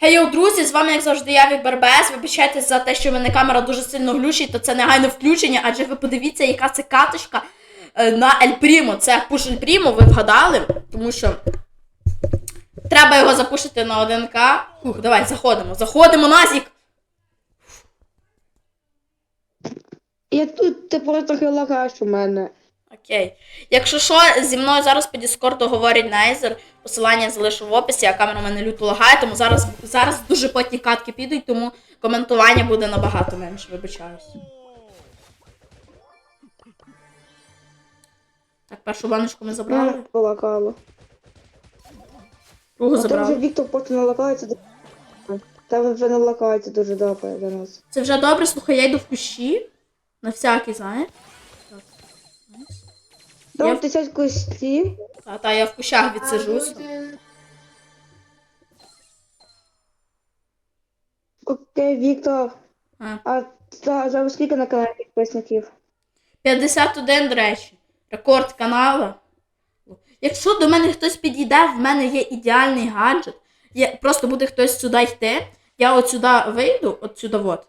Гей, друзі, з вами, як завжди, я від Барбес. Вибачайте за те, що в мене камера дуже сильно глючить, то це негайне включення, адже ви подивіться, яка це каточка е, на Ель Прімо. Це пуш Ель Прімо, ви вгадали, тому що треба його запушити на 1К. Фух, давай, заходимо. Заходимо, Назік! Я тут просто трохи лагаєш у мене. Окей. Якщо що, зі мною зараз по Діскорду говорить Нейзер, посилання залишу в описі, а камера в мене люто лагає, тому зараз, зараз дуже потні катки підуть, тому коментування буде набагато менше, вибачаюсь. Так, першу баночку ми забрали, Ну, полагало. другу А там вже. Віктор поки не лагається. до- Там вже не лагається дуже добре для нас. Це вже добре, слухай, я йду в кущі. На всякий, знаєш. Найс. Я Там в- 50 костів. Та, та я в кущах відсижусь. Окей, Віктор. А. А за- зараз скільки на каналі підписників? 51, до речі. Рекорд каналу. Якщо до мене хтось підійде, в мене є ідеальний гаджет. Є, просто буде хтось сюди йти. Я от сюди вийду, от сюди от.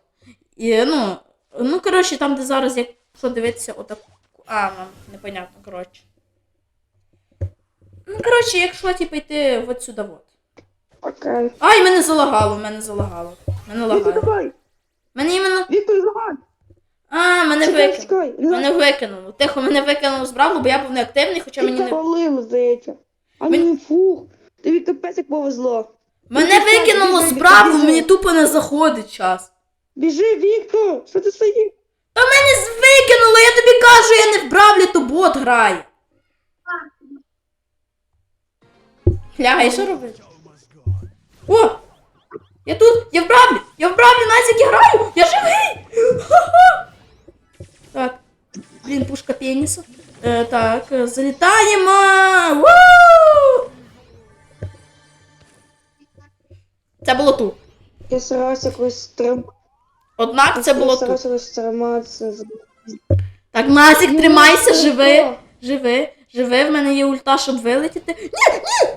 І, ну, ну, коротше, там, де зараз, якщо дивитися, отак. А, ну, непонятно, коротше. Ну, коротше, якщо типу, йти от сюди от. Окей. Ай, мене залагало, мене залагало. Мене Віктор, лагало. давай! Мене іменно. Віктор, лагай! А, мене Чекай, викинуло. чекай! Мене викинуло. Тихо, мене викинуло з бравлу, бо я був неактивний, хоча мені Віктор не. палив, здається. А Мен- ні, фух. Тобі капець як повезло. Мене викинуло з бравлу, біжи. мені тупо не заходить час. Біжи, Віктор! Що ти стоїш? Та мене з- викинуло, я тобі кажу, я не в бравлі, то бот грає. Лягай, що робити? О! Я тут, я в я в бравлі Назіки граю, я живий! Так, блін, пушка пеніса. Е, так, е, залітаємо! Це було тут. Я старався якось тримати. Однак це було тут. Так, Назік, тримайся, Ну, живи. Живи, живи, в мене є ульта, щоб вилетіти. Ні, ні!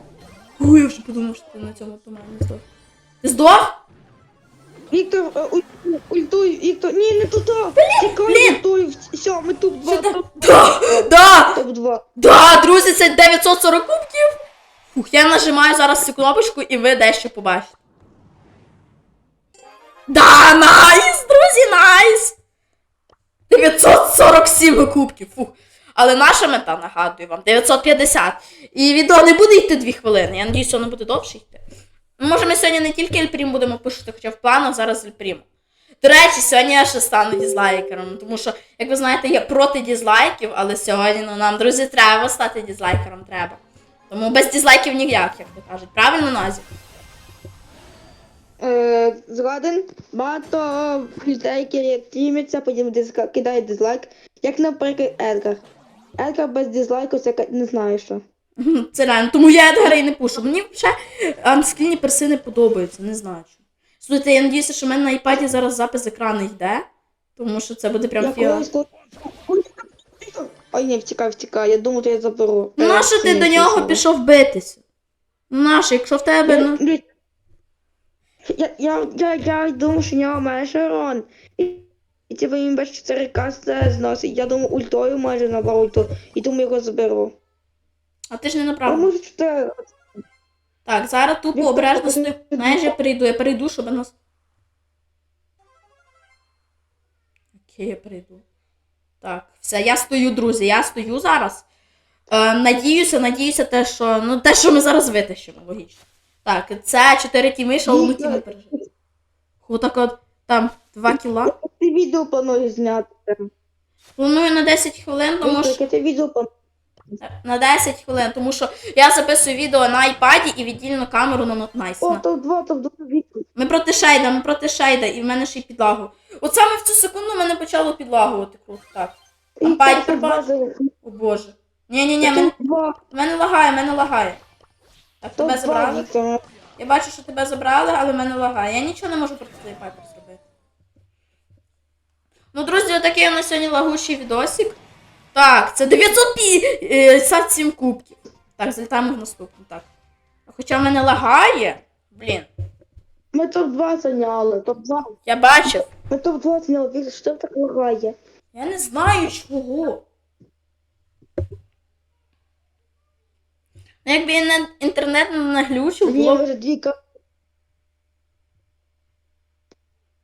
Ой, я вже подумав, що ти на цьому тумані здох. Ти здох? Віктор, е, уль- ультуй, Віктор, ні, не туди. Тікай, блін. ультуй. Все, ми 2, Що топ Да, да, топ 2. да, друзі, це 940 кубків. Фух, я нажимаю зараз цю кнопочку і ви дещо побачите. Да, друзі, найс! 947 кубків, фух. Але наша мета, нагадую вам, 950. І відео не буде йти 2 хвилини. Я надіюсь, воно буде довше йти. Ну, Може, ми сьогодні не тільки Ельпрім будемо пишути, хоча в планах зараз Ельпрім. До речі, сьогодні я ще стану дізлайкером, тому що, як ви знаєте, я проти дізлайків, але сьогодні ну, нам, друзі, треба стати дізлайкером, треба. Тому без дізлайків ніяк, як то кажуть. Правильно, Назі? Е, згоден, багато людей, які тімяться, потім дизка- кидають дизлайк. Як, наприклад, Едгар. Едгар без дизлайку це не знаю що. Це реально. Тому я Едгара і не пушу. Мені вже анскільні перси не подобаються, не знаю. чому. Слухайте, я надіюся, що в мене на iPad зараз запис екрану йде, тому що це буде прям фіга. Ой, ні, втікай, втікай, я думаю, що я заберу. Ну, нащо ти до нього пішов битися? Нащо, якщо в тебе, ну. Я, я, я, я, думав, що в нього майже урон. І, і типу він без 4К це зносить. Я думаю, ультою майже набрав ульту. І думаю, його заберу. А ти ж не А може 4. Так, зараз тупо обережно стою. Знаєш, я перейду, я перейду, щоб нас. Окей, я перейду. Так, все, я стою, друзі, я стою зараз. Е, надіюся, надіюся, те, що. Ну, те, що ми зараз витащимо, логічно. Так, це 4 тіми, Віктор. тіму пережили. Отак от, там, 2 кіла. Ти відео плануєш зняти. Планую на 10 хвилин, тому що. ти відео плануєш? На 10 хвилин, тому що я записую відео на iPad і віддільну камеру на Nice. О, топ 2, топ 2 відео. Ми проти шейда, ми проти шейда, і в мене ще й підлагу. От саме в цю секунду мене почало підлагувати круто. Так. А Пайпер топ 2 бачиш? зараз. О боже. Ні, ні, ні, мене, мене лагає, мене лагає. Топ тебе забрали. Я бачу, що тебе забрали, але мене лагає. Я нічого не можу проти цієї пайпер зробити. Ну, друзі, отакий у нас сьогодні лагучий відосик. Так, це 957 кубків. Так, залітаємо в наступну, так. Хоча в мене лагає. Блін. Ми топ-2 зайняли, топ-2. Я бачив. Ми топ-2 зайняли, що так лагає? Я не знаю чого. Ну, якби я інтернет не наглючив, було, вже дві ка-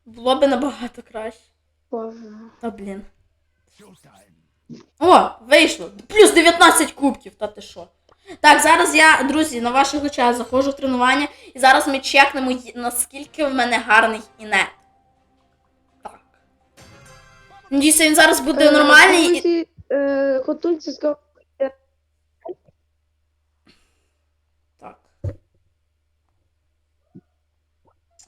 було б набагато краще. Боже. Та блін. О, вийшло. Плюс 19 кубків, та ти що? Так, зараз я, друзі, на ваших очах заходжу в тренування, і зараз ми чекнемо, й- наскільки в мене гарний інет. Так. Надіюся, він зараз буде Е, нормальний. і- Друзі, е, готуйтеся скоро. Так.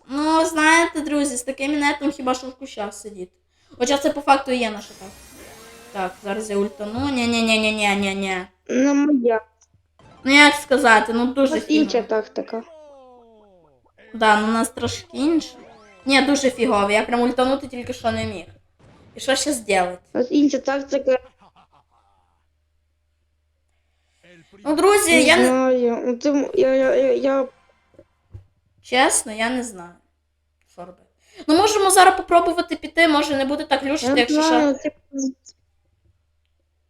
Ну, знаєте, друзі, з таким інетом хіба що в кущах сидіти. Хоча це по факту і є наша так. Так, зараз я ультану. Ні-ні-ні-ні-ні-ні-ні. Не моя. Ну як сказати, ну дуже нас інша фігово. тактика. Да, ну у нас трошки інше. Ні, дуже фігово. Я прям ультанути тільки що не міг. І що ще зробити? У інша тактика. Ну, друзі, я не. знаю. Ну, Я, я, я, я Чесно, я не знаю. Що робити. Ну, можемо зараз попробувати піти, може не буде так не якщо що.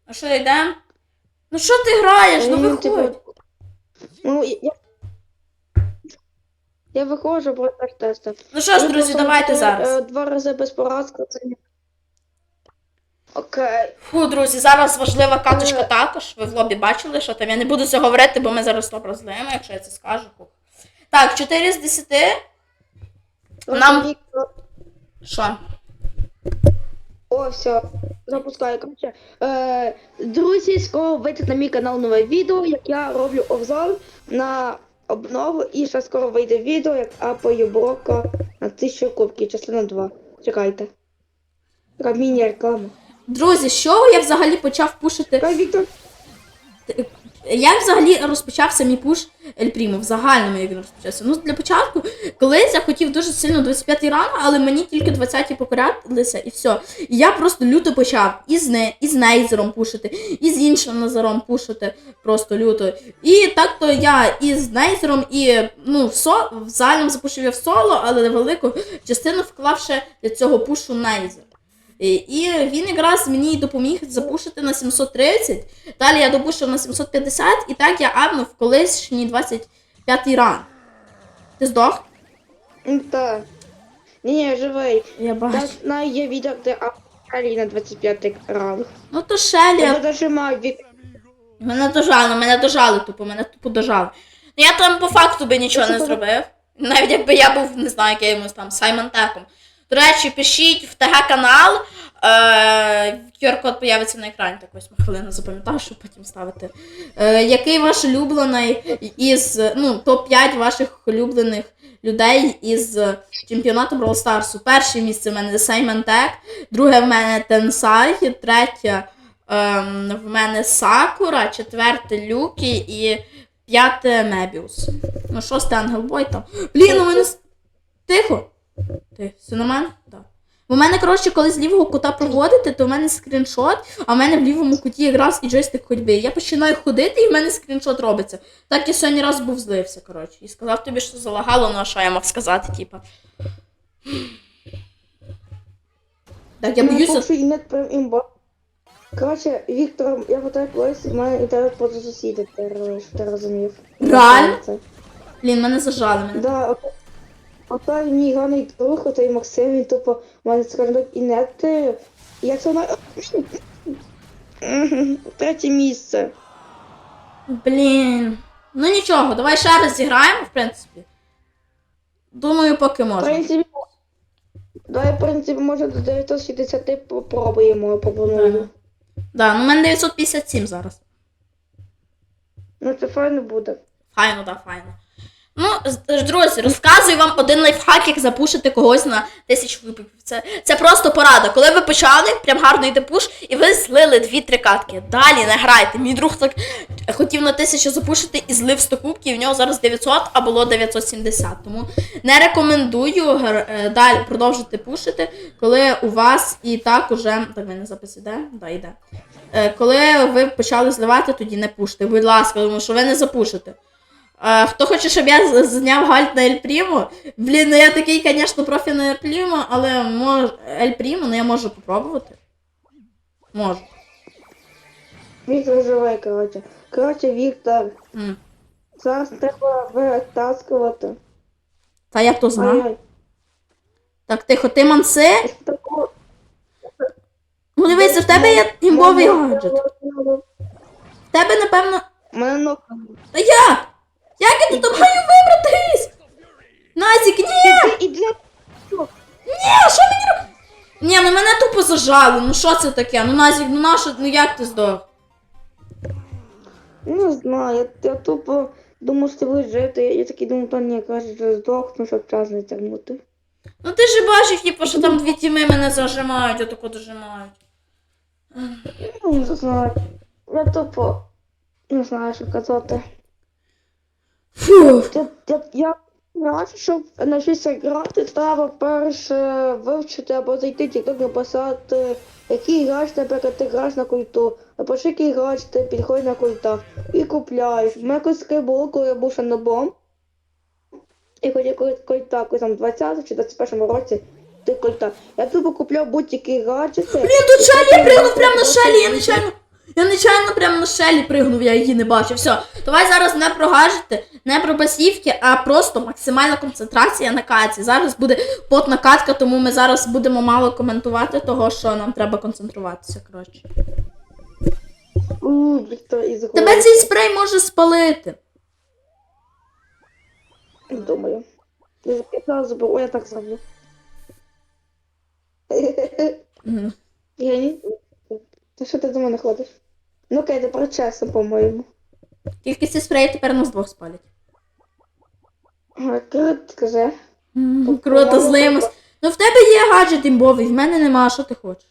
А що, йдемо? Ну що ти граєш? Ну Ну, типу, виходь. Ну, я, виходжу про так тесту. Ну що ж, друзі, давайте зараз. Два рази без поразки. Це... не- Окей. Фу, друзі, зараз важлива каточка Е. також. Ви в лобі бачили, що там. Я не буду це говорити, бо ми зараз розлиємо, якщо я це скажу. Так, 4 з 10. Нам- Що? О, все. Запускаю. Короче, е, друзі, скоро вийде на мій канал нове відео, як я роблю обзор на обнову. І ще скоро вийде відео, як апаю Брока на 1000 кубків, частина 2. Чекайте. Така міні-реклама. Друзі, з чого я взагалі почав пушити Віктор. Як взагалі розпочався мій пуш Ель Прімо? В загальному як він розпочався? Ну, для початку, колись я хотів дуже сильно 25 ранг, але мені тільки 20-ті покорялися і все. І я просто люто почав і з, не, і Нейзером пушити, і з іншим Назаром пушити просто люто. І так то я і з Нейзером, і ну, в, со, в загальному запушив я в соло, але велику частину вклав ще для цього пушу Нейзер. І, і він якраз мені допоміг запушити на 730. Далі я допушив на 750, і так я апнув колишній 25 ранг. Ти здох? Так. Ні, живий. Я бачу. на є відео, де Алі на 25 ранг. Ну то Шелі. Я дожимаю Вік. Мене дожали, мене дожали тупо, мене тупо дожали. Ну я там по факту би нічого не зробив. Навіть якби я був, не знаю, якимось там Саймон Теком. До речі, пишіть в ТГ канал. Е, QR-код появиться на екрані, так ось хвилину запам'ятав, щоб потім ставити. Е, який ваш улюблений із ну, топ-5 ваших улюблених людей із чемпіонату Brawl Stars? Перше місце в мене Саймон Тек, друге в мене Тенсай, третє ем, в мене Сакура, четверте Люкі і п'яте Мебіус. Ну, шосте Ангелбой там. Блін, у мене. Тихо. Ти, все нормально? Так. У мене, коротше, коли з лівого кута проводити, то в мене скріншот, а в мене в лівому куті якраз і джойстик ходьби. Я починаю ходити, і в мене скріншот робиться. Так я сьогодні раз був злився, коротше. І сказав тобі, що залагало, ну а що я мав сказати, типа. Так, я Ну, боюся. Коротше, Віктор, я колись, в мене інтернет поза сусіди, ти розумів. Реально? Блін, мене зажали мене. Да, ото- отой мій гарний друг, отой Максим, він тупо, у мене, скажімо так, інет, е, і як це вона... Третє місце. Блін. Ну нічого, давай ще раз зіграємо, в принципі. Думаю, поки В принципі, давай, в принципі, може до 960 попробуємо, пропоную. Да, ну в мене 957 зараз. Ну це файно буде. Файно, да, файно. Ну, друзі, розказую вам один лайфхак, як запушити когось на тисячу випіків. Це, це просто порада. Коли ви почали, прям гарно йде пуш, і ви злили дві-три катки. Далі не грайте. Мій друг так хотів на тисячу запушити і злив 100 кубків, і в нього зараз 900, а було 970. Тому не рекомендую е, далі продовжити пушити, коли у вас і так уже. Так, ви не запис іде? Да, йде. Е, Коли ви почали зливати, тоді не пуште. Будь ласка, тому що ви не запушите. А, хто хоче, щоб я зняв гальт на Ель Прімо? Блін, ну я такий, звісно, профі на Ель Прімо, але мож... Ель Прімо, ну я можу попробувати. Можу. Віктор живий, коротше. Коротше, Віктор, М. зараз треба витаскувати. Та я то знаю. Так, тихо, ти манси? Ну дивися, в тебе є імбовий гаджет. В тебе, напевно. Мене ног. Та як? Як я тут маю вибратись? Назік, ні! Ні, що мені робити? Ні, ну мене тупо зажали. Ну що це таке? Ну Назік, ну нащо, ну як ти здох? Не знаю, я, тупо думав, що ти будеш жити. Я, я такий думав, та ні, краще вже здохну, щоб час не тягнути. Ну ти ж бачиш, типу, що там дві тіми мене зажимають, отако дожимають. Ну, не знаю. Я тупо не знаю, що казати. Я, я, я бачу, щоб навчитися грати, треба перше вивчити або зайти в TikTok написати, який грач, наприклад, ти граєш на культу. Напиши, який грач ти підходить на культа. І купляєш. У мене якось таке було, коли я був ще нобом. І хоч якось культа, коли там 20 чи 21 році, ти культа. Я тупо купляв будь-які гаджети. Блін, тут я пригнув прямо на Шелі, я нечайно. Я нечайно прямо на Шелі пригнув, я її не бачив. Все, давай зараз не про гаджети, не про пасівки, а просто максимальна концентрація на каці. Зараз буде потна катка, тому ми зараз будемо мало коментувати того, що нам треба концентруватися. Коротше. У, Тебе цей спрей може спалити. Думаю. Забув, я так зроблю. Я не... Та що ти до мене ходиш? Ну окей, тепер чесно, по-моєму. Тільки ці спреї тепер нас двох спалять. Ага, Крут, скажи. М, Круто, злимось. Ну в тебе є гаджет імбовий, в мене нема, що ти хочеш?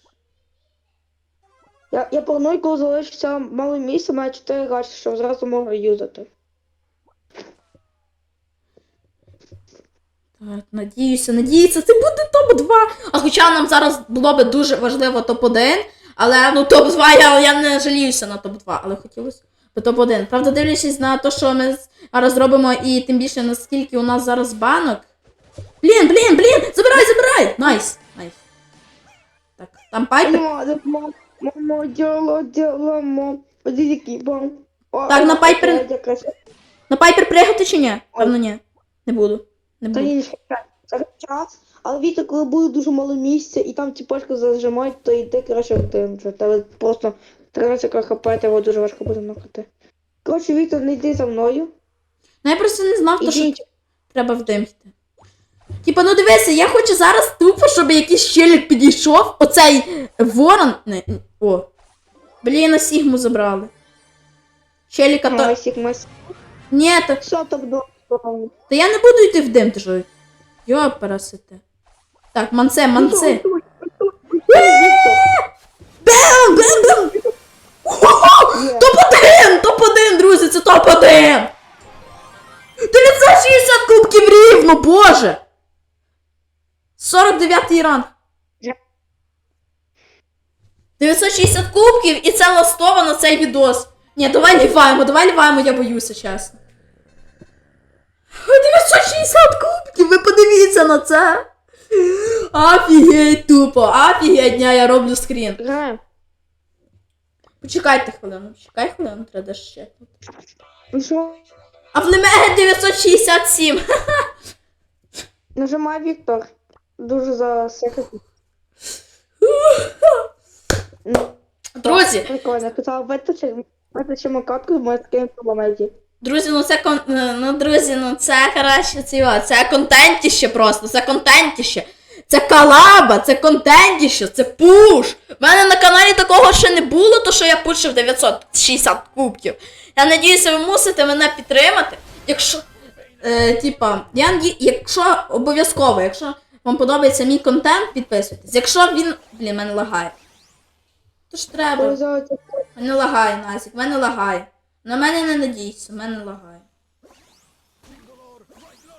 Я, я планую, коли залишиться мало місця, маю 4 гачі, щоб зразу можу юзати. Так, надіюся, надіюся, це буде топ-2. А хоча нам зараз було би дуже важливо топ-1, але ну топ-2 я, я не жаліюся на топ-2, але хотілося би топ-1. Правда, дивлячись на те, що ми зараз зробимо, і тим більше наскільки у нас зараз банок. Блін, блін, блін! Забирай, забирай! Найс! Найс. Так, там пайпер. Так, на Пайпер-. На пайпер пригати чи ні? Певно, ні. Не буду. Не буду. Але Віта, коли буде дуже мало місця і там тіпочку зажимають, то йди краще в тебе просто 13 хп, тебе дуже важко буде нокати. Коротше, Віктор, не йди за мною. Ну я просто не знав, то, що треба в дим йти. Типа, ну дивися, я хочу зараз тупо, щоб якийсь челік підійшов. Оцей ворон. Не, о. Блін, на Сігму забрали. Челіка то. Масік. Ні, то, Що так то я не буду йти в дим, ти що? Йо, пересите. Так, манце, манце. Бем, бем, бем! Хо-хо! Є. Топ-1! Топ-1, друзі, це топ-1! 960 кубків рівно, боже! 49 ранг. 960 кубків і це ластово на цей відос. Ні, давай ліваємо, давай ліваємо, я боюся, чесно. 960 кубків, ви подивіться на це. Офігеть тупо, офігеть, я роблю скрін. Почекайте хвилину, почекай хвилину, треба ще. Ну що? А в Лемеге 967. Нажимай Віктор. Дуже засекретно. Друзі, Прикольно, казав, витачи, витачимо катку, ми такими проблемеді. Друзі, ну це кон... ну, друзі, ну це краще цього. Це контентіще просто, це контентіще. Це калаба, це контентіще, це пуш. У мене на каналі такого ще не було, то що я пушив 960 кубків. Я надіюся, ви мусите мене підтримати. Якщо. Е, типа, я якщо обов'язково, якщо вам подобається мій контент, підписуйтесь. Якщо він. Блін, мене лагає. То ж треба. Мене лагає, Назік, мене лагає. На мене не надійся, мене лагає.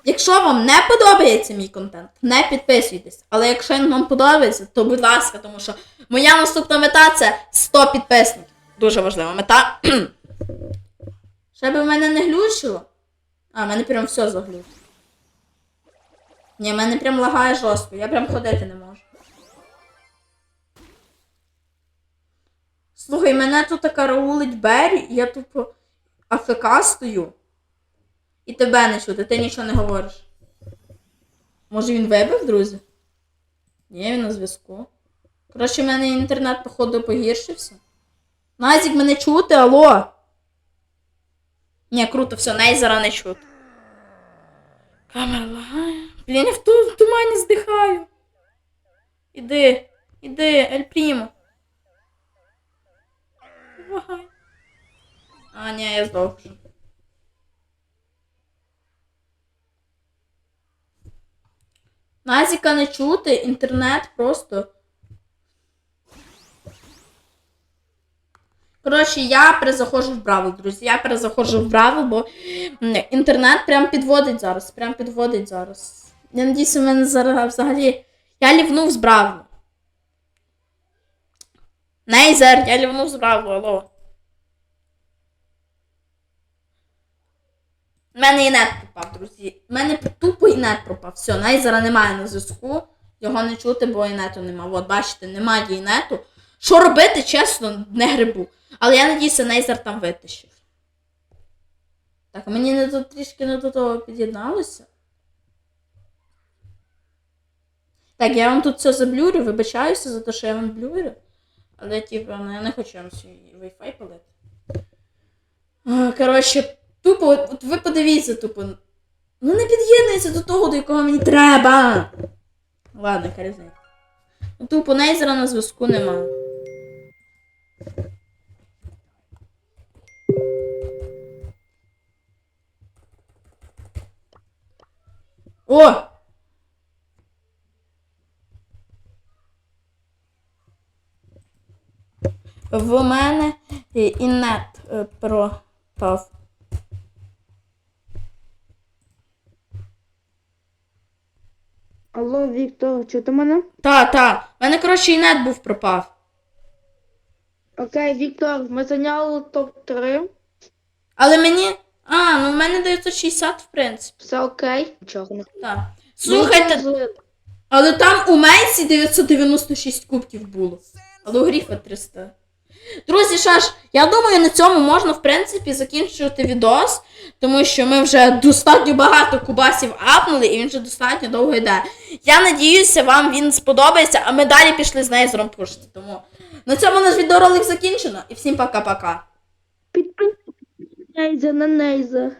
Якщо вам не подобається мій контент, не підписуйтесь. Але якщо він вам подобається, то будь ласка, тому що моя наступна мета це 100 підписників. Дуже важлива мета. Ще би в мене не глючило. А, в мене прям все заглючило. Ні, в мене прям лагає жорстко, я прям ходити не можу. Слухай, мене тут караулить Беррі, і я тупо АФК стою. І тебе не чути, ти нічого не говориш. Може він вибив, друзі? Ні, він на зв'язку. Коротше, в мене інтернет, походу, погіршився. Назік, мене чути, алло. Ні, круто, все, Нейзера не чути. Камера лагає. Блін, я в, в тумані здихаю. Іди, іди, Ель Прімо. Лагай. А, ні, я вже. Назіка не чути, інтернет просто. Коротше, я перезаходжу в Бравл, друзі. Я перезаходжу в Бравл, бо інтернет прям підводить зараз. Прям підводить зараз. Я надіюся, в мене зараз взагалі. Я лівнув з Бравл. Нейзер, я лівнув з Бравл, алло. У мене і нет пропав, друзі. У мене тупо і нет пропав. Все, Нейзера немає на зв'язку. Його не чути, бо і нету нема. От, бачите, немає і нету. Що робити, чесно, не грибу. Але я надіюся, Нейзер там витащив. Так, мені не тут трішки не до того під'єдналося. Так, я вам тут все заблюрю, вибачаюся за те, що я вам блюрю. Але, типу, ну, я не хочу вам свій Wi-Fi палити. Коротше, тупо, от, ви подивіться, тупо. Ну не під'єднується до того, до якого мені треба. Ладно, карізник. Ну, тупо Нейзера на зв'язку нема. О! В мене е, і нет е, пропав. Алло, Віктор, чути мене? Та, та. В мене, коротше, і нет був пропав. Окей, Віктор, ми зайняли топ-3. Але мені. А, ну в мене 960, в принципі. Все окей. Не Так. Слухайте, але там у Мейсі 996 кубків було. Але у Гріфа 300. Друзі, що ж, я думаю, на цьому можна, в принципі, закінчувати відос, тому що ми вже достатньо багато кубасів апнули, і він вже достатньо довго йде. Я надіюся, вам він сподобається, а ми далі пішли з Нейзером пушити. Тому на цьому наш відеоролик закінчено, і всім пока-пока. Підписуйтесь на Нейза.